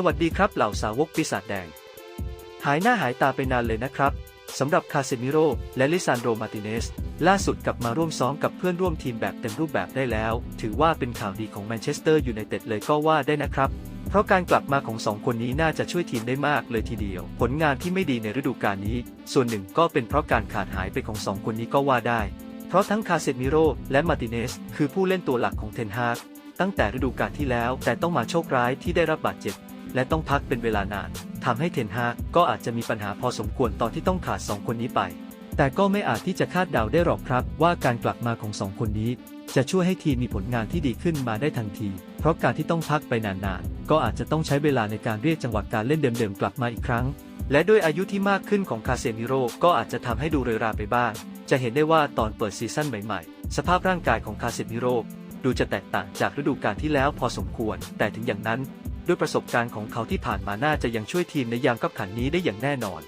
สวัสดีครับเหล่าสาวกปีศาจแดง หายหน้าหายตาไปนานเลยนะครับสำหรับคาเซมิโรและลิซานโดมาร์ติเนส ล่าสุดกลับมาร่วมซ้อมกับเพื่อนร่วมทีมแบบเต็มรูปแบบได้แล้ว ถือว่าเป็นข่าวดีของแมนเชสเตอร์ยูไนเต็ดเลยก็ว่าได้นะครับ เพราะการกลับมาของสองคนนี้น่าจะช่วยทีมได้มากเลยทีเดียว ผลงานที่ไม่ดีในฤดูกาลนี้ ส่วนหนึ่งก็เป็นเพราะการขาดหายไปของสองคนนี้ก็ว่าได้ เพราะทั้งคาเซมิโรและมาร์ติเนสคือผู้เล่นตัวหลักของเทนฮากตั้งแต่ฤดูกาลที่แล้วแต่ต้องมาโชคร้ายที่ได้รับบาดเจ็บ และต้องพักเป็นเวลานานทำให้เทนฮากก็อาจจะมีปัญหาพอสมควรตอนที่ต้องขาดสองคนนี้ไป แต่ก็ไม่อาจที่จะคาดเดาได้หรอกครับ ว่าการกลับมาของสองคนนี้ จะช่วยให้ทีมมีผลงานที่ดีขึ้นมาได้ทันที เพราะการที่ต้องพักไปนานๆ ก็อาจจะต้องใช้เวลาในการเรียกจังหวะการเล่นเดิมๆ กลับมาอีกครั้ง และด้วยอายุที่มากขึ้นของคาเซมิโร่ก็อาจจะทำให้ดูเรยราไปบ้าง จะเห็นได้ว่าตอนเปิดซีซั่นใหม่ๆ สภาพร่างกายของคาเซมิโร่ดูจะแตกต่างจากฤดูกาลที่แล้วพอสมควร แต่ถึงอย่างนั้น ด้วยประสบการณ์ของเขาที่ผ่านมาน่าจะยังช่วยทีมในยามกับขันนี้ได้อย่างแน่นอน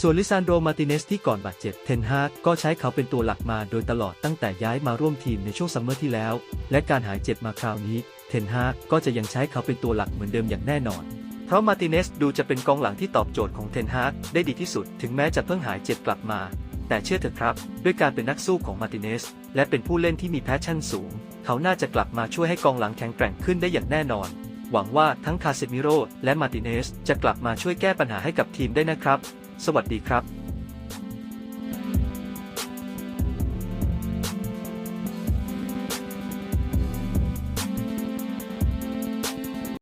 ส่วนลิซานโดมาร์ติเนสที่ก่อนบาดเจ็บเทนฮากก็ใช้เขาเป็นตัวหลักมาโดยตลอดตั้งแต่ย้ายมาร่วมทีมในช่วงซัมเมอร์ที่แล้ว และการหายเจ็บมาคราวนี้ เทนฮากก็จะยังใช้เขาเป็นตัวหลักเหมือนเดิมอย่างแน่นอนเพราะมาร์ติเนสดูจะเป็นกองหลังที่ตอบโจทย์ของเทนฮากได้ดีที่สุด ถึงแม้จะเพิ่งหายเจ็บกลับมา แต่เชื่อเถอะครับ ด้วยการเป็นนักสู้ของมาร์ติเนส และเป็นผู้เล่นที่มีแพชชั่นสูง เขาน่าจะกลับมาช่วยให้กองหลังแข็งแกร่งขึ้นได้อย่างแน่นอน หวังว่าทั้งคาเซมิโร่และมาร์ติเนสจะกลับมาช่วยแก้ปัญหาให้กับทีมได้นะครับ สวัสดีครับ